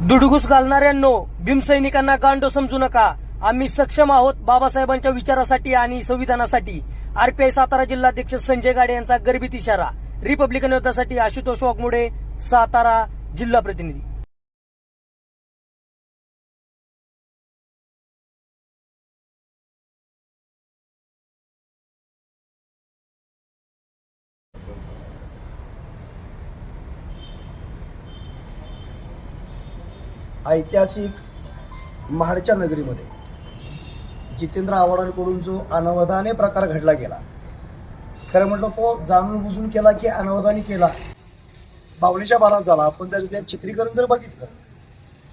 दुडगुस घालणाऱ्यांनो भीमसैनिकांना गांडो समजू नका. आम्ही सक्षम आहोत बाबासाहेबांच्या विचारासाठी आणि संविधानासाठी. आरपीआय सातारा जिल्हाध्यक्ष संजय गाडे यांचा गर्भित इशारा. रिपब्लिकन योद्धासाठी आशुतोष वाघमोडे सातारा जिल्हा प्रतिनिधी. ऐतिहासिक महाडच्या नगरीमध्ये. जितेंद्र आव्हाडांकडून जो अनवधाने प्रकार घडला गेला खरं म्हटलं तो जाणून बुजून केला की अनवधानी केला. बावणीच्या बारात झाला. आपण जर त्या चित्रीकरण जर बघितलं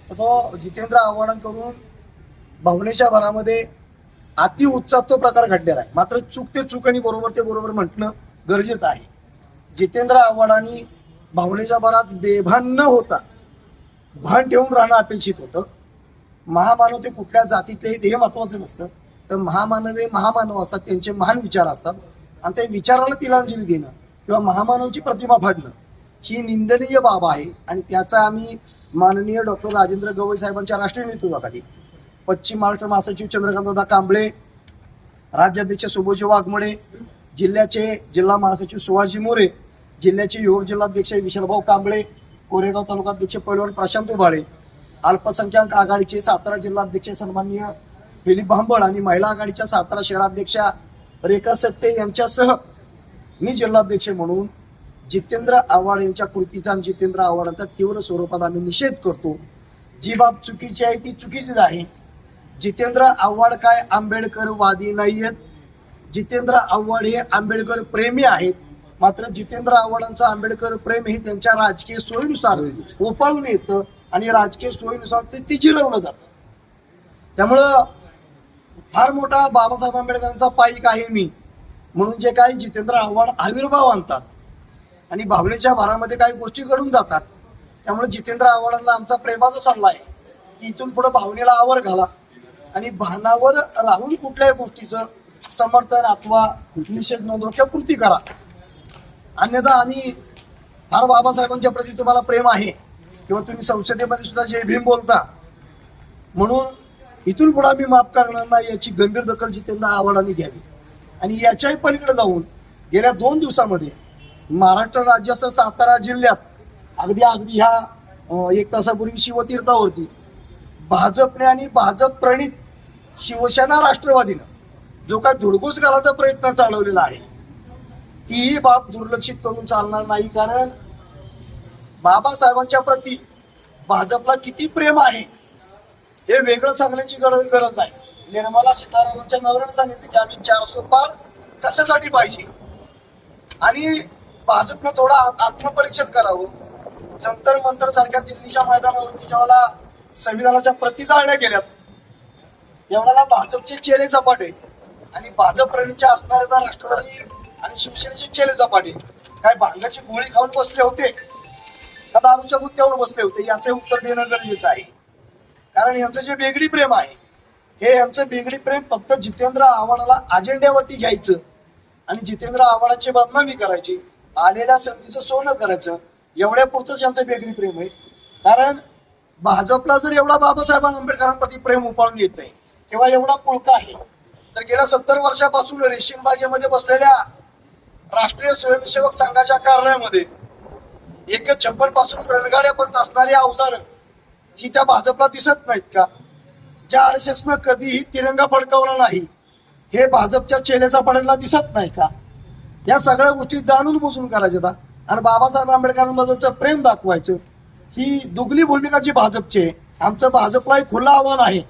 तर तो जितेंद्र आव्हाडांकडून भावनेच्या भरामध्ये अति उत्साह तो प्रकार घडलेला आहे. मात्र चूक ते चूक आणि बरोबर ते बरोबर म्हटणं गरजेचं आहे. जितेंद्र आव्हाडांनी भावनेच्या भरात बेभान न होता भान ठेवून राहणं अपेक्षित होतं. महामानव ते कुठल्या जातीतले हे महत्वाचं नसतं. तर महामानव हे महामानव असतात त्यांचे महान विचार असतात. आणि त्या विचाराला तिलांजली देणं किंवा महामानवची प्रतिमा फाडणं ही निंदनीय बाब आहे. आणि त्याचा आम्ही माननीय डॉक्टर राजेंद्र गवई साहेबांच्या राष्ट्रीय नेतृत्वाखाली पश्चिम महाराष्ट्र महासचिव चंद्रकांतदा कांबळे राज्याध्यक्ष सुभोजी वाघमोडे जिल्ह्याचे जिल्हा महासचिव सुभाजी मोरे जिल्ह्याचे युवक जिल्हाध्यक्ष विशालभाऊ कांबळे कोरेगाव तालुकाध्यक्ष पैलवान प्रशांत उभाळे अल्पसंख्याक आघाडीचे सातारा जिल्हाध्यक्ष सन्माननीय दिलीप भांबळ आणि महिला आघाडीच्या सातारा शहराध्यक्षा रेखा सत्ते यांच्यासह मी जिल्हाध्यक्ष म्हणून जितेंद्र आव्हाड यांच्या कृतीचा आणि जितेंद्र आव्हाडांचा तीव्र स्वरूपात आम्ही निषेध करतो. जी बाब चुकीची आहे ती चुकीचीच आहे. जितेंद्र आव्हाड काय आंबेडकर वादी नाही आहेत जितेंद्र आव्हाड हे आंबेडकर प्रेमी आहेत. मात्र जितेंद्र आव्हाडांचं आंबेडकर प्रेम हे त्यांच्या राजकीय सोयीनुसार ओपाळून येतं आणि राजकीय सोयीनुसार ते ती जिरवलं जातं. त्यामुळं फार मोठा बाबासाहेब आंबेडकरांचा पाईक आहे मी. म्हणून जे काही जितेंद्र आव्हाड आविर्भाव आणतात आणि भावनेच्या भारामध्ये काही गोष्टी घडून जातात त्यामुळे जितेंद्र आव्हाडांना आमचा प्रेमाचा सल्ला आहे की इथून पुढे भावनेला आवर घाला आणि भानावर राहून कुठल्याही गोष्टीचं समर्थन अथवा निषेध नोंदव किंवा कृती करा. अन्यथा आम्ही फार बाबासाहेबांच्या प्रती तुम्हाला प्रेम आहे. किंवा तुम्ही संसदेमध्ये सुद्धा जे भीम बोलता. म्हणून इथून पुढे आम्ही माफ करणार नाही याची गंभीर दखल जितेंद्र आव्हाडांनी घ्यावी. आणि याच्याही पलीकडे जाऊन गेल्या दोन दिवसामध्ये महाराष्ट्र राज्यासह सातारा जिल्ह्यात अगदी अगदी ह्या एक तासापूर्वी शिवतीर्थावरती भाजपने आणि भाजप प्रणित शिवसेना राष्ट्रवादीनं जो काय धुडकूस घालायचा प्रयत्न चालवलेला आहे. तीही बाब दुर्लक्षित करून चालणार नाही कारण बाबासाहेबांच्या प्रती भाजपला किती प्रेम आहे हे वेगळं सांगण्याची गरज गरज नाही. निर्मला सीतारामनच्या नवऱ्याने सांगितलं की आम्ही चारशे पार कशासाठी पाहिजे? आणि भाजपनं थोडा आत- आत्मपरीक्षण करावं. जंतर मंतर सारख्या दिल्लीच्या मैदानावरती जेव्हा संविधानाच्या प्रती जाळल्या गेल्यात. त्यावेळेला भाजपचे चेहरे सपाटे आणि भाजप प्रणीतचे असणारे राष्ट्रवादी आणि शिवसेनेचे चेले सपाटे काय भांगाची गोळी खाऊन बसले होते? का दारूच्या गुत्त्यावर बसले होते? याचे उत्तर देणं गरजेचं आहे. कारण यांचं जे बेगडी प्रेम आहे हे यांचं बेगडी प्रेम फक्त जितेंद्र आव्हाडाला अजेंड्यावरती घ्यायचं आणि जितेंद्र आव्हाडाची बदनामी करायची आलेल्या संधीचं सोनं करायचं एवढ्या पुरतंच यांचं वेगळी प्रेम आहे. कारण भाजपला जर एवढा बाबासाहेब आंबेडकरांप्रती प्रेम उपाळून येत नाही किंवा एवढा पुळका आहे तर गेल्या सत्तर वर्षापासून रेशीम बागेमध्ये बसलेल्या राष्ट्रीय स्वयंसेवक संघाच्या कार्यालयामध्ये एक छप्पनपासून रणगाड्यापर्यंत असणारी अवजारं ही त्या भाजपला दिसत नाहीत का? ज्या आर एस एसनं कधीही तिरंगा फडकवला नाही हे भाजपच्या चेलेचा पडायला दिसत नाही का? या सगळ्या गोष्टी जाणून बुजून करायच्या आणि बाबासाहेब आंबेडकरांबद्दलचं प्रेम दाखवायचं. ही दुगली भूमिका जी भाजपची आहे आमचं भाजपला एक खुलं आव्हान आहे.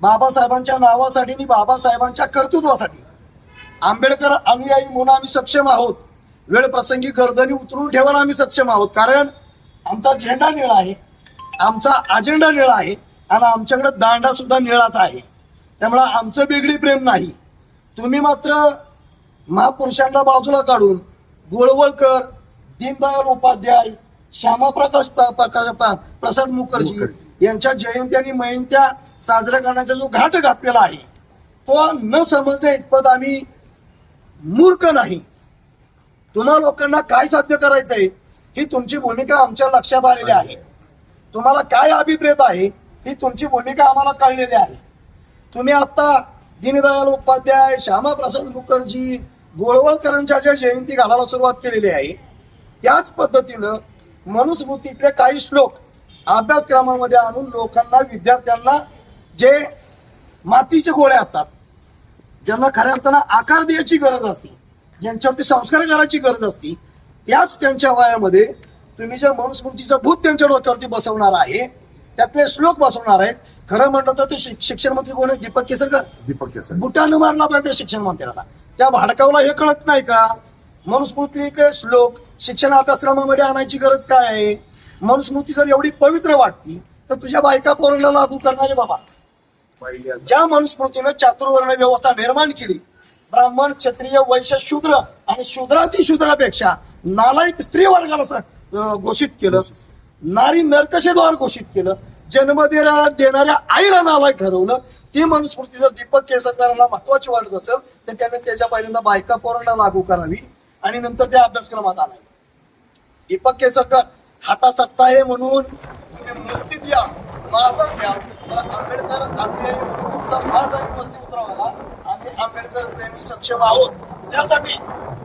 बाबासाहेबांच्या नावासाठी आणि बाबासाहेबांच्या कर्तृत्वासाठी. आंबेडकर अनुयायी म्हणून आम्ही सक्षम आहोत. वेळ प्रसंगी गर्दनी उतरून ठेवायला आम्ही सक्षम आहोत. कारण आमचा झेंडा निळा आहे. आमचा अजेंडा निळा आहे. आणि आमच्याकडे दांडा सुद्धा निळाच आहे. त्यामुळे आमचं बेगडी प्रेम नाही. तुम्ही मात्र महापुरुषांना बाजूला काढून गोळवळकर दीनदयाळ उपाध्याय श्यामाप्रकाश प्रकाश प्रसाद मुखर्जी. यांच्या जयंती आणि मयंत्या साजऱ्या करण्याचा जो घाट घातलेला आहे तो न समजण्या इतपत आम्ही मूर्ख नाही. तुम्हा लोकांना काय साध्य करायचंय? ही तुमची भूमिका आमच्या लक्षात आलेली आहे. तुम्हाला काय अभिप्रेत आहे? ही तुमची भूमिका आम्हाला कळलेली आहे. तुम्ही आत्ता दीनदयाल उपाध्याय श्यामाप्रसाद मुखर्जी गोळवळकरांच्या ज्या जयंती घालायला सुरुवात केलेली आहे त्याच पद्धतीनं मनुस्मृतीतले काही श्लोक अभ्यासक्रमामध्ये आणून लोकांना विद्यार्थ्यांना जे मातीचे गोळे असतात ज्यांना खऱ्या अर्थानं आकार द्यायची गरज असते ज्यांच्यावरती संस्कार करायची गरज असते त्याच त्यांच्या वयामध्ये तुम्ही जे मनुस्मृतीचं भूत त्यांच्या डोक्यावरती बसवणार आहे त्यातले श्लोक बसवणार आहेत. खरं म्हणलं तर ते शिक- शिक्षण मंत्री कोण आहे दीपक केसरकर. दीपक केसर बुटानं मारला पाहिजे शिक्षण मंत्र्याला. त्या भाडकावला हे कळत नाही का? मनुस्मृतीतले श्लोक शिक्षण अभ्यासक्रमामध्ये आणायची गरज काय आहे? मनुस्मृती जर एवढी पवित्र वाटती तर तुझ्या बायका पोरांना लागू करणारे बाबा. ज्या मनुस्मृतीनं चातुर्वर्ण व्यवस्था निर्माण केली ब्राह्मण क्षत्रिय वैश्य शूद्र आणि शूद्राती शूद्रापेक्षा नालायक स्त्री वर्गाला घोषित केलं. नारी नरकशेद्वार घोषित केलं. जन्म देणाऱ्या आईला नालायक ठरवलं. ती मनुस्मृती जर दीपक केसरकरांना महत्वाची वाटत असेल तर त्याने त्याच्या पहिल्यांदा बायका पोरांना लागू करावी आणि नंतर त्या अभ्यासक्रमात आणावी. दीपक केसरकर हाता सत्ता आहे म्हणून तुम्ही मस्तीत या माझा द्या. आंबेडकर तुमचा माज आणि मस्ती उतरवायला आम्ही आंबेडकर प्रेमी सक्षम आहोत. त्यासाठी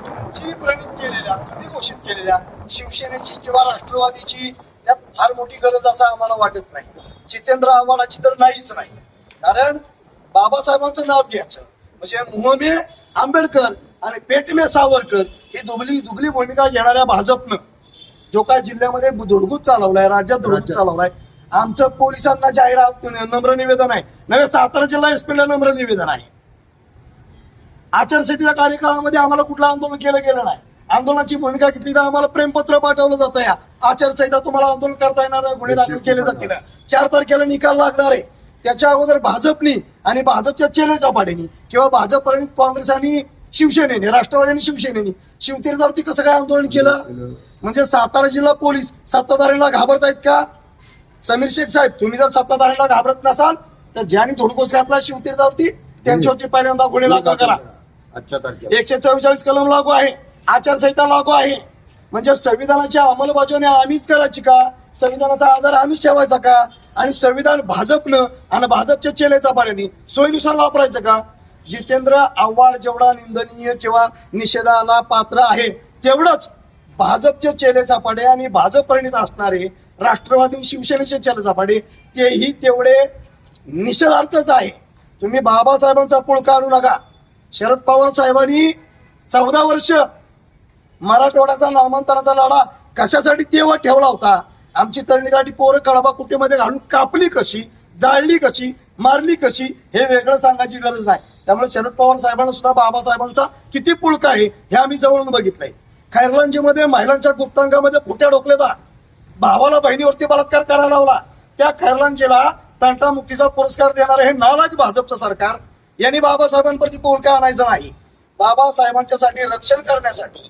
तुमची प्रणित केलेल्या तुम्ही घोषित केलेल्या शिवसेनेची किंवा राष्ट्रवादीची त्यात फार मोठी गरज असं आम्हाला वाटत नाही. जितेंद्र आव्हाडाची तर नाहीच नाही. कारण बाबासाहेबांचं नाव घ्यायचं. म्हणजे मुहमे आंबेडकर आणि पेटमे सावरकर ही दुबली दुबली भूमिका घेणाऱ्या भाजपनं जो काय जिल्ह्यामध्ये धुडगूस चालवलाय राज्यात धुडगूस राज्यात. चालवलाय आमचं पोलिसांना जाहीर नम्र निवेदन आहे. नव्हे सातारा जिल्हा एसपीला नम्र निवेदन आहे. आचारसंहितेच्या कार्यकाळामध्ये आम्हाला कुठलं आंदोलन केलं गेलं नाही. आंदोलनाची भूमिका घेतली तर आम्हाला प्रेमपत्र पाठवलं जातं या. आचारसंहिता तुम्हाला आंदोलन करता येणार आहे, गुन्हे दाखल केले जातील. चार तारखेला निकाल लागणार आहे. त्याच्या अगोदर भाजपनी आणि भाजपच्या चेले चपाटीनी किंवा भाजप प्रणित काँग्रेस आणि शिवसेनेने राष्ट्रवादी आणि शिवसेनेने शिवतीर्थावरती कसं काय आंदोलन केलं. म्हणजे सातारा जिल्हा पोलीस सत्ताधाऱ्यांना घाबरतायत का? समीर शेख साहेब तुम्ही जर सत्ताधाऱ्यांना घाबरत नसाल तर ज्यांनी धुडकोस घातला शिवतीर्थावरती त्यांच्यावरती पहिल्यांदा गुन्हे दाखल करा. तारखेला. एकशे चव्वेचाळीस कलम लागू आहे आचारसंहिता लागू आहे. म्हणजे संविधानाची अंमलबजावणी आम्हीच करायची का? संविधानाचा आधार आम्हीच ठेवायचा का? आणि संविधान भाजपनं आणि भाजपच्या चेलेचा पाड्याने सोयीनुसार वापरायचं का? जितेंद्र आव्हाड जेवढा निंदनीय किंवा निषेधाला पात्र आहे तेवढंच भाजपचे चेले चापाडे आणि भाजप प्रणित असणारे राष्ट्रवादी शिवसेनेचे चेले चापाडे तेही तेवढे निषेधार्थच आहे. तुम्ही बाबासाहेबांचा पुळका आणू नका. शरद पवार साहेबांनी चौदा वर्ष मराठवाड्याचा नामांतराचा लढा कशासाठी तेव्हा ठेवला होता? आमची तरणीसाठी पोरं कडबा कुटीमध्ये घालून कापली कशी जाळली कशी मारली कशी हे वेगळं सांगायची गरज नाही. त्यामुळे शरद पवार साहेबांना सुद्धा बाबासाहेबांचा किती पुळका आहे हे आम्ही जवळून बघितलंय. खैरलांजीमध्ये महिलांच्या गुप्तांगामध्ये फुट्या डोकलेला भावाला बहिणीवरती बलात्कार करायला लावला. त्या खैरलांजीला तंटामुक्तीचा पुरस्कार देणारे हे नालाज भाजपचं सरकार. यांनी बाबासाहेबांवरती काय आणायचं नाही. बाबासाहेबांच्यासाठी रक्षण करण्यासाठी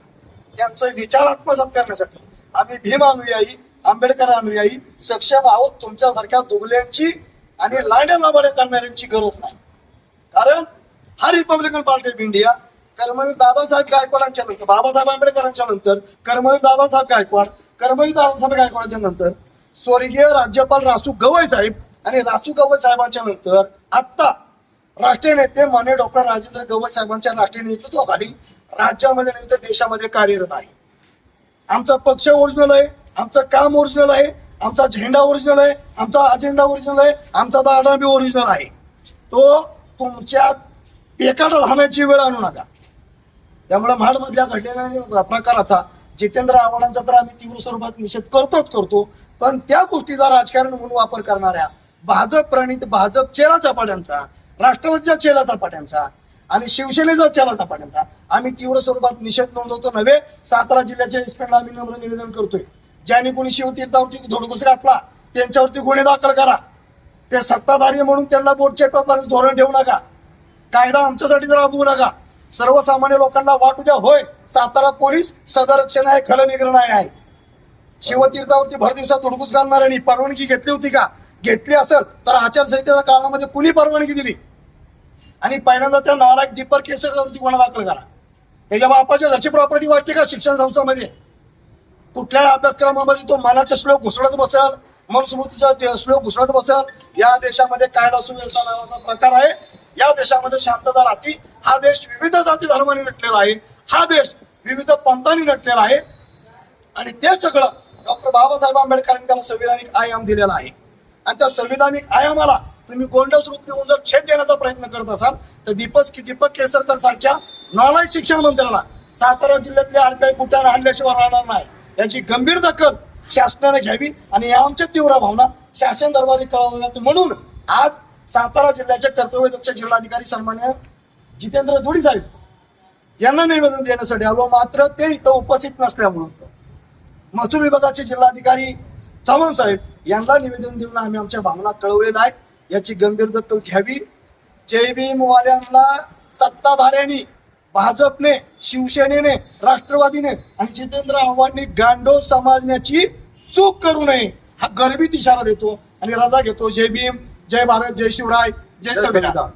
त्यांचं विचार आत्मसात करण्यासाठी आम्ही भीम अनुयायी आंबेडकर अनुयायी सक्षम आहोत. तुमच्यासारख्या दुबल्यांची आणि लाड्या लाबाड्या करणाऱ्यांची गरज नाही. कारण हा Republican Party of India Karmaveer Dadasaheb गायकवाडांच्या नंतर बाबासाहेब आंबेडकरांच्या नंतर कर्मवीर दादासाहेब गायकवाड कर्मवीर दादासाहेब गायकवाडांच्या नंतर स्वर्गीय राज्यपाल रासू गवई साहेब आणि रासू गवई साहेबांच्या नंतर आत्ता राष्ट्रीय नेते मान्य डॉक्टर राजेंद्र गवई साहेबांच्या राष्ट्रीय नेतृत्वाखाली राज्यामध्ये नव्हे तर देशामध्ये कार्यरत आहे. आमचा पक्ष ओरिजिनल आहे आमचं काम ओरिजिनल आहे आमचा झेंडा ओरिजिनल आहे आमचा अजेंडा ओरिजिनल आहे आमचा दाडा बी ओरिजिनल आहे. तो तुमच्यात पेकाटा धाण्याची वेळ आणू नका. त्यामुळे महाडमधल्या घडलेल्या प्रकाराचा जितेंद्र आव्हाडांचा तर आम्ही तीव्र स्वरूपात निषेध करतोच करतो. पण त्या गोष्टीचा राजकारण म्हणून वापर करणाऱ्या भाजप प्रणित भाजप चेला चपाट्यांचा राष्ट्रवादीच्या चेला चपाट्यांचा आणि शिवसेनेचा चेला चपाट्यांचा आम्ही तीव्र स्वरूपात निषेध नोंदवतो नव्हे सातारा जिल्ह्याच्या इन्स्पेक्टर आम्ही नम्र निवेदन करतोय. ज्यांनी कोणी शिवतीर्थावरती धोडगुस घातला त्यांच्यावरती गुन्हे दाखल करा. ते सत्ताधारी म्हणून त्यांना बोटचे धोरण ठेवू नका. कायदा आमच्यासाठी राबवू नका. सर्वसामान्य लोकांना वाटू द्या होय. सातारा पोलीस सदरक्षण आहे खलनिग्रह आहे. शिवतीर्थावरती भर दिवसात धुडकूस घालणाऱ्यांनी परवानगी घेतली होती का? घेतली असेल तर आचारसंहितेच्या काळामध्ये कुणी परवानगी दिली? आणि पहिल्यांदा त्या नालायक दीपक केसरवरती गुन्हा दाखल करा. त्याच्या बापाच्या घरची प्रॉपर्टी वाटते का शिक्षण संस्थामध्ये? कुठल्याही अभ्यासक्रमामध्ये तो मनाचा श्लोक घुसळत बसेल? मनुस्मृतीचा श्लोक घुसळत बसेल? या देशामध्ये कायदा सुव्यवस्था नावाचा प्रकार आहे. या देशामध्ये शांतता राहती. हा देश विविध जाती धर्माने नटलेला आहे. हा देश विविध पंथांनी नटलेला आहे. आणि ते सगळं डॉक्टर बाबासाहेब आंबेडकरांनी त्याला संविधानिक आयाम दिलेला आहे. आणि त्या संविधानिक आयामाला तुम्ही गोंडस रूप देऊन जर छेद देण्याचा प्रयत्न करत असाल तर दीपक दीपक केसरकर सारख्या नॉलेज शिक्षण मंत्र्याला सातारा जिल्ह्यातल्या आरपीआय कुट्यानं आणल्याशिवाय राहणार नाही याची गंभीर दखल शासनाने घ्यावी. आणि या आमच्या तीव्र भावना शासन दरबारी कळवण्यात म्हणून आज सातारा जिल्ह्याचे कर्तव्यदक्ष जिल्हाधिकारी सन्मान्य जितेंद्र धुडी साहेब यांना निवेदन देण्यासाठी आलो. मात्र ते इथं उपस्थित नसल्यामुळं. महसूल विभागाचे जिल्हाधिकारी चव्हाण साहेब यांना निवेदन देऊन आम्ही आमच्या भावना कळवलेल्या आहेत. याची गंभीर दखल घ्यावी. जय भीमवाल्यांना सत्ताधाऱ्यांनी भाजपने शिवसेनेने राष्ट्रवादीने आणि जितेंद्र आव्हाडनी गांडो समाजण्याची चूक करू नये. हा गर्भित इशारा देतो आणि रजा घेतो. जय भीम. जय भारत जय शिवराय जय संविधान.